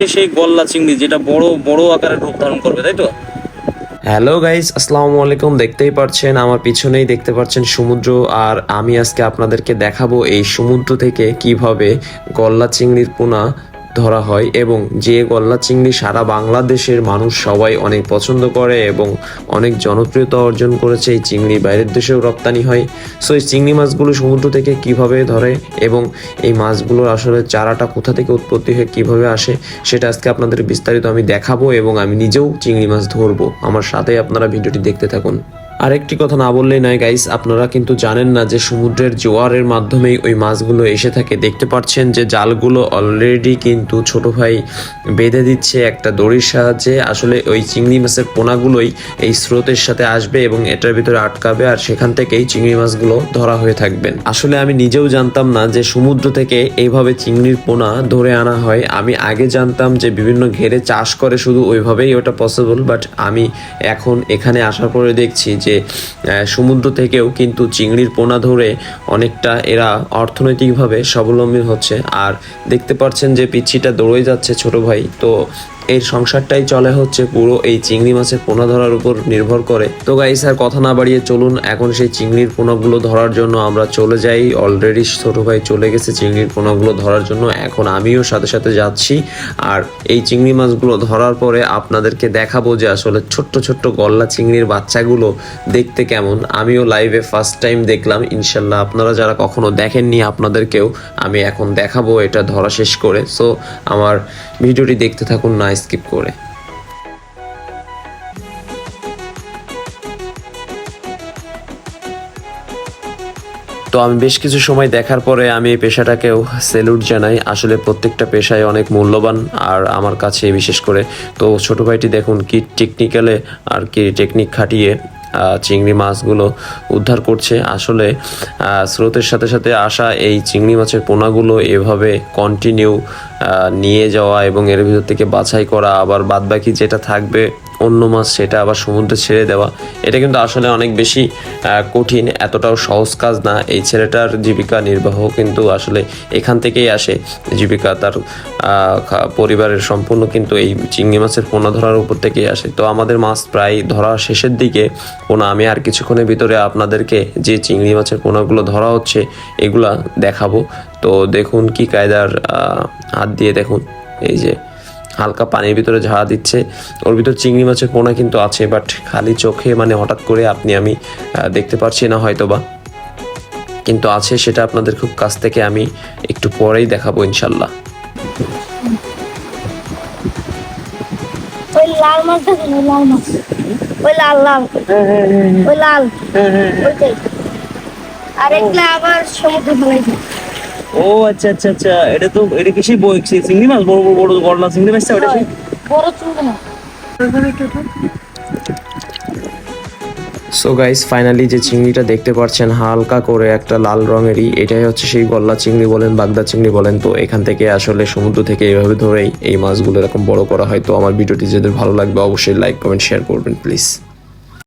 সেই গল্লা চিংড়ি যেটা বড় বড় আকারের রূপ ধারণ করবে, তাই তো? হ্যালো গাইস, আসসালামু আলাইকুম। দেখতেই পাচ্ছেন, আমার পিছনেই দেখতে পাচ্ছেন সমুদ্র, আর আমি আজকে আপনাদেরকে দেখাবো এই সমুদ্র থেকে কীভাবে গল্লা চিংড়ির পোনা ধরা হয় এবং যে গল্লা চিংড়ি সারা বাংলাদেশের মানুষ সবাই অনেক পছন্দ করে এবং অনেক জনপ্রিয়তা অর্জন করেছে, এই চিংড়ি বাইরের দেশেও রপ্তানি হয়। সো এই চিংড়ি মাছগুলো সমুদ্র থেকে কীভাবে ধরে এবং এই মাছগুলোর আসলে চারাটা কোথা থেকে উৎপত্তি হয়ে কীভাবে আসে, সেটা আজকে আপনাদের বিস্তারিত আমি দেখাবো এবং আমি নিজেও চিংড়ি মাছ ধরবো। আমার সাথে আপনারা ভিডিওটি দেখতে থাকুন। আরেকটি কথা না বললেই নয় গাইস আপনারা কিন্তু জানেন না যে সমুদ্রের জোয়ারের মাধ্যমেই ওই মাছগুলো এসে থাকে। দেখতে পাচ্ছেন যে জালগুলো অলরেডি কিন্তু ছোট ভাই বেঁধে দিচ্ছে একটা দড়ির সাহায্যে। আসলে ওই চিংড়ি মাছের পোনাগুলোই এই স্রোতের সাথে আসবে এবং এটার ভিতরে আটকাবে আর সেখান থেকেই চিংড়ি মাছগুলো ধরা হয়ে থাকবেন আসলে আমি নিজেও জানতাম না যে সমুদ্র থেকে এইভাবে চিংড়ির পোনা ধরে আনা হয়। আমি আগে জানতাম যে বিভিন্ন ঘেরে চাষ করে শুধু ওইভাবেই ওটা পসিবল বাট আমি এখন এখানে আসার পরে দেখছি যে সমুদ্র থেকেও কিন্তু চিংড়ির পোনা ধরে অনেকটা এরা অর্থনৈতিকভাবে স্বাবলম্বী হচ্ছে। আর দেখতে পাচ্ছেন যে পিচ্ছিটা দৌড়ে যাচ্ছে ছোট ভাই। তো এর সংসারটাই চলে হচ্ছে পুরো এই চিংড়ি মাছের পোনা ধরার উপর নির্ভর করে। তো গাইস আর কথা না বাড়িয়ে চলুন, এখন সেই চিংড়ির পোনাগুলো ধরার জন্য আমরা চলে যাই। অলরেডি ছোট ভাই চলে গেছে চিংড়ির পোনাগুলো ধরার জন্য। এখন আমিও সাথে সাথে যাচ্ছি। আর এই চিংড়ি মাছগুলো ধরার পরে আপনাদেরকে দেখাবো যে আসলে ছোট্ট ছোট্ট গল্লা চিংড়ির বাচ্চাগুলো দেখতে কেমন। আমিও লাইভে ফার্স্ট টাইম দেখলাম। ইনশাল্লাহ আপনারা যারা কখনো দেখেননি আপনাদেরকেও আমি এখন দেখাবো, এটা ধরা শেষ করে। সো আমার ভিডিওটি দেখতে থাকুন, না স্কিপ করে। তো আমি বেশ কিছু সময় দেখার পরে আমি এই পেশাটাকেও সেলুট জানাই। আসলে প্রত্যেকটা পেশায় অনেক মূল্যবান, আর আমার কাছে বিশেষ করে। তো ছোটো ভাইটি দেখুন কি টেকনিক্যালে আর কি টেকনিক খাটিয়ে চিংড়ি মাছগুলো উদ্ধার করছে। আসলে স্রোতের সাথে সাথে আসা এই চিংড়ি মাছের পোনাগুলো এভাবে কন্টিনিউ নিয়ে যাওয়া এবং এর ভিতর থেকে বাছাই করা, আবার বাদবাকি যেটা থাকবে অন্য মাছ সেটা আবার সমুদ্রে ছেড়ে দেওয়া, এটা কিন্তু আসলে অনেক বেশি কঠিন, এতটাও সহজ কাজ না। এই ছেলেটার জীবিকা নির্বাহ কিন্তু আসলে এখান থেকেই আসে। জীবিকা তার পরিবারের সম্পূর্ণ কিন্তু এই চিংড়ি মাছের পোনা ধরার উপর থেকেই আসে। তো আমাদের মাছ প্রায় ধরা শেষের দিকে, পোনা, আমি আর কিছুক্ষণের ভিতরে আপনাদেরকে যে চিংড়ি মাছের পোনাগুলো ধরা হচ্ছে, এগুলা দেখাবো। তো দেখুন কি কায়দার হাত দিয়ে দেখুন, এই যে হালকা পানির ভিতরে ঝাড়া দিচ্ছে। ওর ভিতর চিংড়ি মাছের পোনা কিন্তু আছে বাট খালি চোখে মানে হঠাৎ করে আপনি, আমি দেখতে পারছি না হয়তো বা কিন্তু আছে সেটা আপনাদের খুব কাছ থেকে আমি একটু পরেই দেখাবো ইনশাল্লাহ। ওই লাল মাছ দেখুন, ওই লাল মাছ। ওই লাল লাল। ওই লাল। ওইটাই। আর আবার সমুদ্রে ও আচ্ছা আচ্ছা আচ্ছা। এটা তো এটা কি সেই বই চিংড়ি মাছ? বড় বড় বড় গল্লা চিংড়ি মাছটা ওটা সেই বড় না সো গাইস ফাইনালি যে চিংড়িটা দেখতে পাচ্ছেন হালকা করে একটা লাল রঙেরই এটাই হচ্ছে সেই গল্লা চিংড়ি বলেন বাগদা চিংড়ি বলেন। তো এখান থেকে আসলে সমুদ্র থেকে এইভাবে ধরেই এই মাছগুলো এরকম বড় করা হয়। তো আমার ভিডিওটি যাদের ভালো লাগবে অবশ্যই লাইক কমেন্ট শেয়ার করবেন প্লিজ